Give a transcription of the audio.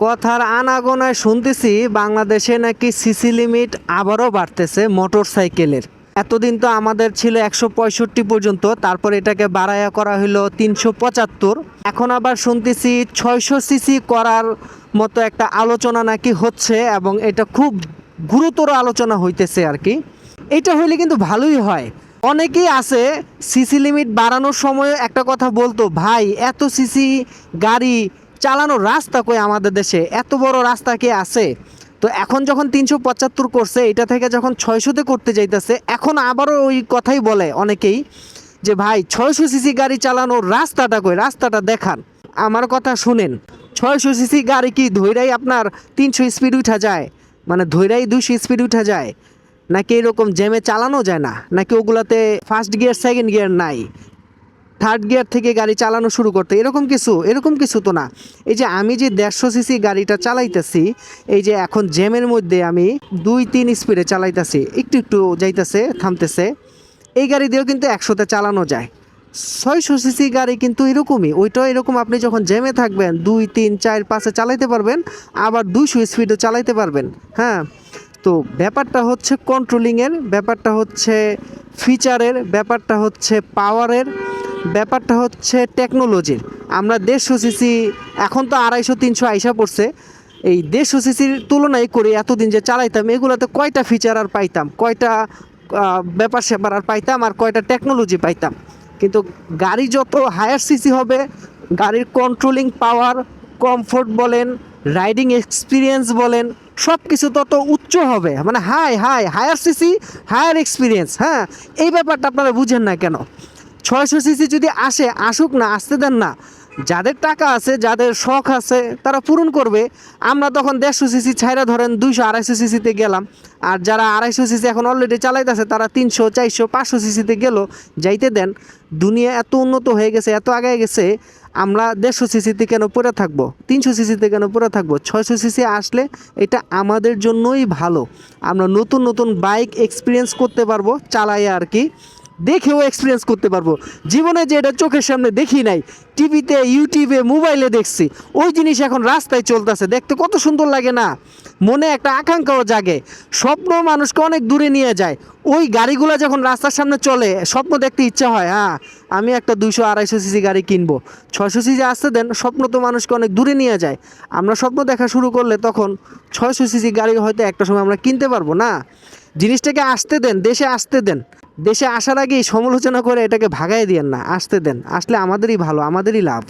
কথার আনাগোনায় শুনতেছি বাংলাদেশে নাকি সিসি লিমিট আবারও বাড়তেছে মোটর সাইকেলের এতদিন তো আমাদের ছিল একশো পঁয়ষট্টি পর্যন্ত, তারপর এটাকে বাড়ায়া করা হলো তিনশো পঁচাত্তর। এখন আবার শুনতেছি ছয়শো সিসি করার মতো একটা আলোচনা নাকি হচ্ছে এবং এটা খুব গুরুতর আলোচনা হইতেছে আর কি। এটা হইলে কিন্তু ভালোই হয়। অনেকেই আছে সিসি লিমিট বাড়ানোর সময় একটা কথা বলতো, ভাই, এত সিসি গাড়ি চালানোর রাস্তা কই আমাদের দেশে? এত বড় রাস্তা কি আছে? তো এখন যখন তিনশো পঁচাত্তর করছে, এটা থেকে যখন ছয়শোতে করতে যাইতেছে, এখন আবারও ওই কথাই বলে অনেকেই যে, ভাই, ছয়শো সিসি গাড়ি চালানোর রাস্তাটা কই? রাস্তাটা দেখান। আমার কথা শুনেন, ছয়শো সিসি গাড়ি কি ধৈরাই আপনার তিনশো স্পিড উঠা যায়? মানে ধৈরাই দুশো স্পিড উঠা যায়? নাকি এরকম জ্যামে চালানো যায় না? নাকি ওগুলাতে ফার্স্ট গিয়ার সেকেন্ড গিয়ার নাই? থার্ড গিয়ার থেকে গাড়ি চালানো শুরু করতে। এরকম কিছু এরকম কিছু তো না। এই যে আমি যে দেড়শো সিসি গাড়িটা চালাইতেছি, এই যে এখন জ্যামের মধ্যে আমি দুই তিন স্পিডে চালাইতেছি, একটু একটু যাইতেছে, থামতেছে। এই গাড়ি দিয়েও কিন্তু একশোতে চালানো যায়। ছয়শো সিসি গাড়ি কিন্তু এরকমই, ওইটাও এরকম আপনি যখন জ্যামে থাকবেন, দুই, তিন, চার, পাঁচে চালাইতে পারবেন, আবার দুইশো স্পিডে চালাইতে পারবেন হ্যাঁ? তো ব্যাপারটা হচ্ছে কন্ট্রোলিংয়ের ব্যাপারটা হচ্ছে ফিচারের ব্যাপারটা হচ্ছে পাওয়ারের ব্যাপারটা হচ্ছে টেকনোলজির আমরা দেড়শো সিসি এখন তো আড়াইশো, তিনশো আইসা পড়ছে। এই দেড়শো সিসির তুলনায় করে এতদিন যে চালাইতাম, এগুলোতে কয়টা ফিচার আর পাইতাম? কয়টা ব্যাপার স্যাপার আর পাইতাম আর কয়টা টেকনোলজি পাইতাম? কিন্তু গাড়ি যত হায়ার সিসি হবে, গাড়ির কন্ট্রোলিং পাওয়ার কমফোর্ট বলেন রাইডিং এক্সপিরিয়েন্স বলেন সব কিছু তত উচ্চ হবে। মানে high high higher CC higher experience হ্যাঁ? এই ব্যাপারটা আপনারা বুঝেন না কেন? ছয়শো সিসি যদি আসে, আসুক না, আসতে দেন না। যাদের টাকা আছে, যাদের শখ আছে, তারা পূরণ করবে। আমরা তখন দেড়শো সিসি ছাইরা ধরেন দুইশো আড়াইশো সিসিতে গেলাম। আর যারা আড়াইশো সিসি এখন অলরেডি চালাইতেছে, তারা তিনশো, চারশো, পাঁচশো সিসিতে গেল, যাইতে দেন। দুনিয়া এত উন্নত হয়ে গেছে, এত আগে গেছে, আমরা দেড়শো সিসিতে কেন পড়ে থাকব? তিনশো সিসিতে কেন পড়ে থাকব? ছয়শো সিসি আসলে এটা আমাদের জন্যই ভালো। আমরা নতুন নতুন বাইক এক্সপিরিয়েন্স করতে পারব চালাই আর কি। দেখেও এক্সপিরিয়েন্স করতে পারব। জীবনে যে এটা চোখের সামনে দেখি নাই টিভিতে ইউটিউবে মোবাইলে দেখছি, ওই জিনিস এখন রাস্তায় চলতেছে। দেখতে কত সুন্দর লাগে না? মনে একটা আকাঙ্ক্ষাও জাগে। স্বপ্ন মানুষকে অনেক দূরে নিয়ে যায়। ওই গাড়িগুলো যখন রাস্তার সামনে চলে, স্বপ্ন দেখতে ইচ্ছা হয় হ্যাঁ আমি একটা দুইশো, আড়াইশো সিসি গাড়ি কিনবো। ছয়শো সিসি আসতে দেন, স্বপ্ন তো মানুষকে অনেক দূরে নিয়ে যায়। আমরা স্বপ্ন দেখা শুরু করলে তখন ছয়শো সিসি গাড়ি হয়তো একটা সময় আমরা কিনতে পারব না। জিনিসটাকে আসতে দেন, দেশে আসতে দেন। দেশে আসার আগেই সমালোচনা করে এটাকে ভাগায় দিয়েন না, আসতে দেন। আসলে আমাদেরই ভালো, আমাদেরই লাভ।